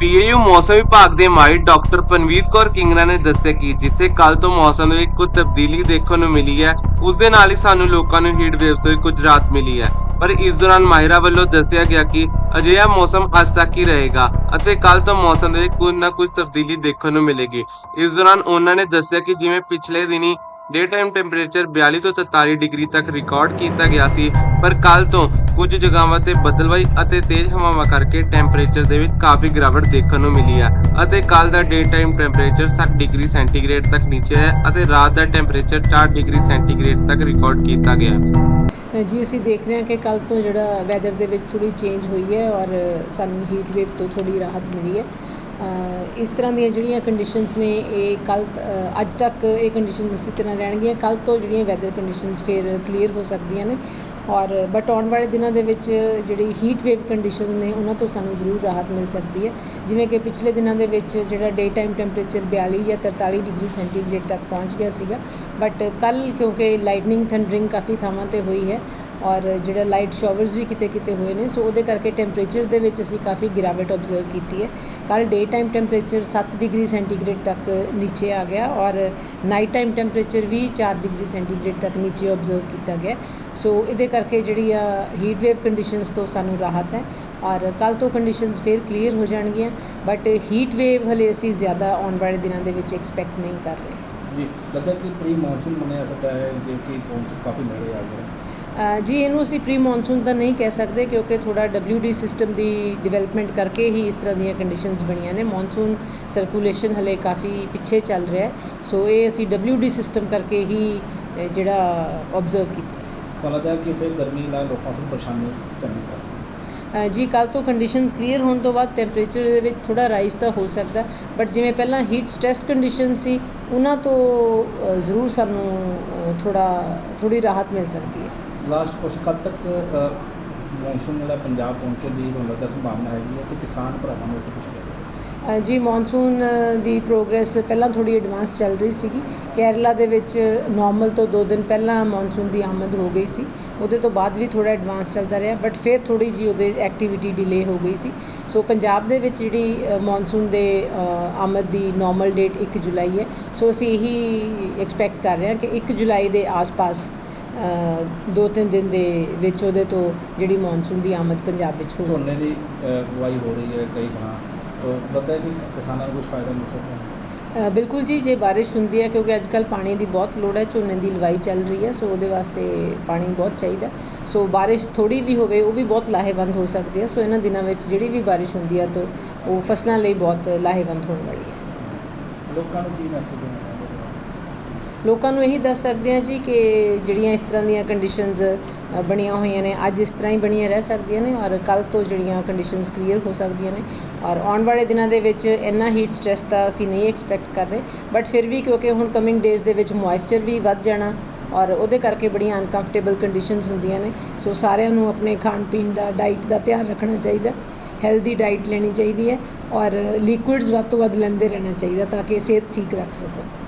PAU ਮੌਸਮ ਵਿਭਾਗ ਦੇ ਮਾਹਿਰ ਡਾਕਟਰ ਪਨਵੀਰ ਕੌਰ ਕਿੰਗਰਾ ਨੇ ਦੱਸਿਆ ਕਿ ਜਿੱਥੇ ਕੱਲ ਤੋਂ ਮੌਸਮ ਵਿੱਚ ਕੁਝ ਤਬਦੀਲੀ ਦੇਖਣ ਨੂੰ ਮਿਲੀ ਹੈ, ਉਸ ਦੇ ਨਾਲ ਹੀ ਸਾਨੂੰ ਲੋਕਾਂ ਨੂੰ ਹੀਟ ਵੇਵ ਤੋਂ ਕੁਝ ਰਾਹਤ ਮਿਲੀ ਹੈ। ਪਰ ਇਸ ਦੌਰਾਨ ਮਾਹਿਰਾਂ ਵੱਲੋਂ ਦੱਸਿਆ ਗਿਆ ਕਿ ਅਜਿਹਾ ਮੌਸਮ ਅੱਜ ਤੱਕ ਹੀ ਰਹੇਗਾ ਅਤੇ ਕੱਲ ਤੋਂ ਮੌਸਮ ਦੇ ਵਿੱਚ ਕੁਝ ਨਾ ਕੁਝ ਤਬਦੀਲੀ ਦੇਖਣ ਨੂੰ ਮਿਲੇਗੀ। ਇਸ ਦੌਰਾਨ ਉਹਨਾਂ ਨੇ ਦੱਸਿਆ ਕਿ ਜਿਵੇਂ ਪਿਛਲੇ ਦਿਨੀ ਡੇ ਟਾਈਮ ਟੈਂਪਰੇਚਰ 42 ਤੋਂ 43 ਡਿਗਰੀ ਤੱਕ ਰਿਕਾਰਡ ਕੀਤਾ ਗਿਆ ਸੀ, ਪਰ ਕੱਲ ਤੋਂ ਕੁਝ ਜਗ੍ਹਾਵਾਂ ਤੇ ਬੱਦਲਵਾਈ ਅਤੇ ਤੇਜ਼ ਹਵਾਵਾਂ ਕਰਕੇ ਟੈਂਪਰੇਚਰ ਦੇ ਵਿੱਚ ਕਾਫੀ ਗਿਰਾਵਟ ਦੇਖਣ ਨੂੰ ਮਿਲੀ ਹੈ ਅਤੇ ਕੱਲ ਦਾ day time temperature 60 degree centigrade ਤੱਕ ਨੀਚੇ ਹੈ ਅਤੇ ਰਾਤ ਦਾ ਟੈਂਪਰੇਚਰ 60 ਡਿਗਰੀ ਸੈਂਟੀਗ੍ਰੇਡ ਤੱਕ ਰਿਕਾਰਡ ਕੀਤਾ ਗਿਆ ਹੈ। ਜੀ, ਅਸੀਂ ਦੇਖ ਰਹੇ ਹਾਂ ਕਿ ਕੱਲ ਤੋਂ ਜਿਹੜਾ ਵੈਦਰ ਦੇ ਵਿੱਚ ਥੋੜੀ ਚੇਂਜ ਹੋਈ ਹੈ ਔਰ ਸਾਨੂੰ ਹੀਟ ਵੇਵ ਤੋਂ ਥੋੜੀ ਰਾਹਤ ਮਿਲੀ ਹੈ। ਇਸ ਤਰ੍ਹਾਂ ਦੀਆਂ ਜਿਹੜੀਆਂ ਕੰਡੀਸ਼ਨਸ ਨੇ, ਇਹ ਕੱਲ ਅੱਜ ਤੱਕ ਇਹ ਕੰਡੀਸ਼ਨਸ ਇਸੇ ਤਰ੍ਹਾਂ ਰਹਿਣਗੀਆਂ। ਕੱਲ ਤੋਂ ਜਿਹੜੀਆਂ ਵੈਦਰ ਕੰਡੀਸ਼ਨਸ ਫਿਰ ਕਲੀਅਰ ਹੋ ਸਕਦੀਆਂ ਨੇ। ਔਰ ਬਟ ਆਉਣ ਵਾਲੇ ਦਿਨਾਂ ਦੇ ਵਿੱਚ ਜਿਹੜੀ ਹੀਟ ਵੇਵ ਕੰਡੀਸ਼ਨ ਨੇ, ਉਹਨਾਂ ਤੋਂ ਸਾਨੂੰ ਜ਼ਰੂਰ ਰਾਹਤ ਮਿਲ ਸਕਦੀ ਹੈ। ਜਿਵੇਂ ਕਿ ਪਿਛਲੇ ਦਿਨਾਂ ਦੇ ਵਿੱਚ ਜਿਹੜਾ ਡੇ ਟਾਈਮ ਟੈਂਪਰੇਚਰ 42 ਜਾਂ 43 ਡਿਗਰੀ ਸੈਂਟੀਗ੍ਰੇਡ ਤੱਕ ਪਹੁੰਚ ਗਿਆ ਸੀਗਾ। ਬਟ ਕੱਲ ਕਿਉਂਕਿ ਲਾਈਟਨਿੰਗ ਥੰਡਰਿੰਗ ਕਾਫੀ ਥਾਵਾਂ ਤੇ ਹੋਈ ਹੈ ਔਰ ਜਿਹੜਾ ਲਾਈਟ ਸ਼ਾਵਰਸ ਵੀ ਕਿਤੇ ਕਿਤੇ ਹੋਏ ਨੇ ਸੋ ਉਹਦੇ ਕਰਕੇ ਟੈਂਪਰੇਚਰ ਦੇ ਵਿੱਚ ਅਸੀਂ ਕਾਫੀ ਗਿਰਾਵਟ ਆਬਜ਼ਰਵ ਕੀਤੀ ਹੈ। ਕੱਲ day time temperature 7 degree centigrade ਤੱਕ ਨੀਚੇ ਆ ਗਿਆ ਔਰ ਨਾਈਟ ਟਾਈਮ ਟੈਂਪਰੇਚਰ ਵੀ 4 ਡਿਗਰੀ ਸੈਂਟੀਗ੍ਰੇਡ ਤੱਕ ਨੀਚੇ ਆਬਜ਼ਰਵ ਕੀਤਾ ਗਿਆ। ਸੋ ਇਹਦੇ ਕਰਕੇ ਜਿਹੜੀ ਆ ਹੀਟ ਵੇਵ ਕੰਡੀਸ਼ਨਸ ਤੋਂ ਸਾਨੂੰ ਰਾਹਤ ਹੈ ਔਰ ਕੱਲ ਤੋਂ ਕੰਡੀਸ਼ਨਸ ਫਿਰ ਕਲੀਅਰ ਹੋ ਜਾਣਗੀਆਂ ਬਟ ਹੀਟ ਵੇਵ ਹਲੇ ਅਸੀਂ ਜ਼ਿਆਦਾ ਆਉਣ ਵਾਲੇ ਦਿਨਾਂ ਦੇ ਵਿੱਚ ਐਕਸਪੈਕਟ ਨਹੀਂ ਕਰ ਰਹੇ। ਜੀ, ਲੱਗਦਾ ਕਿ ਪ੍ਰੀ ਮੌਨਸੂਨ ਮੰਨਿਆ ਸਕਦਾ ਹੈ ਜੋ ਕਿ ਕਾਫੀ ਨੇੜੇ ਆ ਗਿਆ ਜੀ ਇਹਨੂੰ ਅਸੀਂ ਪ੍ਰੀ ਮੌਨਸੂਨ ਤਾਂ ਨਹੀਂ ਕਹਿ ਸਕਦੇ ਕਿਉਂਕਿ ਥੋੜਾ WD ਸਿਸਟਮ ਦੀ ਡਿਵੈਲਪਮੈਂਟ ਕਰਕੇ ਹੀ ਇਸ ਤਰ੍ਹਾਂ ਦੀਆਂ ਕੰਡੀਸ਼ਨਸ ਬਣੀਆਂ ਨੇ। ਮੌਨਸੂਨ ਸਰਕੂਲੇਸ਼ਨ ਹਲੇ ਕਾਫੀ ਪਿੱਛੇ ਚੱਲ ਰਿਹਾ ਹੈ। ਸੋ ਇਹ ਅਸੀਂ WD ਸਿਸਟਮ ਕਰਕੇ ਹੀ ਜਿਹੜਾ ਆਬਜ਼ਰਵ ਕੀਤਾ। ਤਾਂ ਲੱਗਦਾ ਕਿ ਫਿਰ ਗਰਮੀ ਨਾਲ ਲੋਕਾਂ ਨੂੰ ਪਰੇਸ਼ਾਨੀ ਚੱਲਣੀ ਪੈ ਸਕਦੀ ਜੀ ਕੱਲ ਤੋਂ ਕੰਡੀਸ਼ਨਸ ਕਲੀਅਰ ਹੋਣ ਤੋਂ ਬਾਅਦ ਟੈਂਪਰੇਚਰ ਦੇ ਵਿੱਚ ਥੋੜਾ ਰਾਈਜ਼ ਤਾਂ ਹੋ ਸਕਦਾ ਬਟ ਜਿਵੇਂ ਪਹਿਲਾਂ ਹੀਟ ਸਟ੍ਰੈਸ ਕੰਡੀਸ਼ਨ ਸੀ ਉਹਨਾਂ ਤੋਂ ਜ਼ਰੂਰ ਸਾਨੂੰ ਥੋੜਾ ਥੋੜੀ ਰਾਹਤ ਮਿਲ ਸਕਦੀ ਹੈ। ਲਾਸਟ ਕੁਐਸਚਨ ਕਦ ਤੱਕ ਮੌਨਸੂਨ ਜਿਹੜਾ ਪੰਜਾਬ ਪਹੁੰਚਣ ਦੀ ਤੁਹਾਨੂੰ ਲੱਗਦਾ ਸੰਭਾਵਨਾ ਹੈਗੀ ਹੈ ਤੇ ਕਿਸਾਨ ਭਰਾਵਾਂ ਨੂੰ ਕੁਝ ਕਹਿ ਜੀ ਮੌਨਸੂਨ ਦੀ ਪ੍ਰੋਗਰੈਸ ਪਹਿਲਾਂ ਥੋੜੀ ਐਡਵਾਂਸ ਚੱਲ ਰਹੀ ਸੀਗੀ। ਕੇਰਲਾ ਦੇ ਵਿੱਚ ਨਾਰਮਲ ਤੋਂ 2 ਦਿਨ ਪਹਿਲਾਂ ਮੌਨਸੂਨ ਦੀ ਆਮਦ ਹੋ ਗਈ ਸੀ। ਉਹਦੇ ਤੋਂ ਬਾਅਦ ਵੀ ਥੋੜਾ ਐਡਵਾਂਸ ਚੱਲਦਾ ਰਿਹਾ ਬਟ ਫਿਰ ਥੋੜੀ ਜੀ ਉਹਦੇ ਐਕਟੀਵਿਟੀ ਡਿਲੇ ਹੋ ਗਈ ਸੀ। ਸੋ ਪੰਜਾਬ ਦੇ ਵਿੱਚ ਜਿਹੜੀ ਮੌਨਸੂਨ ਦੇ ਆਮਦ ਦੀ ਨਾਰਮਲ ਡੇਟ 1 ਜੁਲਾਈ ਹੈ। ਸੋ ਅਸੀਂ ਇਹੀ ਐਕਸਪੈਕਟ ਕਰ ਰਹੇ ਹਾਂ ਕਿ 1 ਜੁਲਾਈ ਦੇ ਆਸ-ਪਾਸ ਦੋ ਤਿੰਨ ਦਿਨ ਦੇ ਵਿੱਚ ਉਹਦੇ ਤੋਂ ਜਿਹੜੀ ਮੌਨਸੂਨ ਦੀ ਆਮਦ ਪੰਜਾਬ ਵਿੱਚ ਹੋ ਸਕਦੀ ਝੋਨੇ ਦੀ ਅ, ਬੁਆਈ ਹੋ ਰਹੀ ਹੈ ਕਈ ਥਾਂ ਤਾਂ। ਲੱਗਦਾ ਹੈ ਕਿ ਕਿਸਾਨਾਂ ਨੂੰ ਕੁਝ ਫਾਇਦਾ ਮਿਲ ਸਕਦਾ ਹੈ? ਬਿਲਕੁਲ ਜੀ ਜੇ ਬਾਰਿਸ਼ ਹੁੰਦੀ ਹੈ ਕਿਉਂਕਿ ਅੱਜ ਕੱਲ ਪਾਣੀ ਦੀ ਬਹੁਤ ਲੋੜ ਹੈ ਝੋਨੇ ਦੀ ਲਵਾਈ ਚੱਲ ਰਹੀ ਹੈ ਸੋ ਉਹਦੇ ਵਾਸਤੇ ਪਾਣੀ ਬਹੁਤ ਚਾਹੀਦਾ ਸੋ ਬਾਰਿਸ਼ ਥੋੜੀ ਵੀ ਹੋਵੇ ਉਹ ਵੀ ਬਹੁਤ ਲਾਹੇਵੰਦ ਹੋ ਸਕਦੀ ਹੈ। ਸੋ ਇਹਨਾਂ ਦਿਨਾਂ ਵਿੱਚ ਜਿਹੜੀ ਵੀ ਬਾਰਿਸ਼ ਹੁੰਦੀ ਹੈ ਤਾਂ ਉਹ ਫਸਲਾਂ ਲਈ ਬਹੁਤ ਲਾਹੇਵੰਦ ਹੋਣ ਵਾਲੀ ਹੈ। ਲੋਕਾਂ ਨੂੰ ਕੀ ਮੈਸੇਜ ਦੇਣਾ ਲੋਕਾਂ ਨੂੰ ਇਹੀ ਦੱਸ ਸਕਦੇ ਹਾਂ ਜੀ ਕਿ ਜਿਹੜੀਆਂ ਇਸ ਤਰ੍ਹਾਂ ਦੀਆਂ ਕੰਡੀਸ਼ਨਸ ਬਣੀਆਂ ਹੋਈਆਂ ਨੇ, ਅੱਜ ਇਸ ਤਰ੍ਹਾਂ ਹੀ ਬਣੀਆਂ ਰਹਿ ਸਕਦੀਆਂ ਨੇ ਔਰ ਕੱਲ ਤੋਂ ਜਿਹੜੀਆਂ ਕੰਡੀਸ਼ਨਸ ਕਲੀਅਰ ਹੋ ਸਕਦੀਆਂ ਨੇ ਔਰ ਆਉਣ ਵਾਲੇ ਦਿਨਾਂ ਦੇ ਵਿੱਚ ਇੰਨਾ ਹੀਟ ਸਟ੍ਰੈਸ ਤਾਂ ਅਸੀਂ ਨਹੀਂ ਐਕਸਪੈਕਟ ਕਰ ਰਹੇ ਬਟ ਫਿਰ ਵੀ ਕਿਉਂਕਿ ਹੁਣ ਕਮਿੰਗ ਡੇਜ਼ ਦੇ ਵਿੱਚ ਮੋਇਸਚਰ ਵੀ ਵੱਧ ਜਾਣਾ ਔਰ ਉਹਦੇ ਕਰਕੇ ਬੜੀਆਂ ਅਨਕੰਫਰਟੇਬਲ ਕੰਡੀਸ਼ਨਸ ਹੁੰਦੀਆਂ ਨੇ, ਸੋ ਸਾਰਿਆਂ ਨੂੰ ਆਪਣੇ ਖਾਣ ਪੀਣ ਦਾ ਡਾਈਟ ਦਾ ਧਿਆਨ ਰੱਖਣਾ ਚਾਹੀਦਾ ਹੈਲਦੀ ਡਾਈਟ ਲੈਣੀ ਚਾਹੀਦੀ ਹੈ ਔਰ ਲਿਕੁਇਡਸ ਵੱਧ ਤੋਂ ਵੱਧ ਲੈਂਦੇ ਰਹਿਣਾ ਚਾਹੀਦਾ ਤਾਂ ਕਿ ਸਿਹਤ ਠੀਕ ਰੱਖ ਸਕੋ।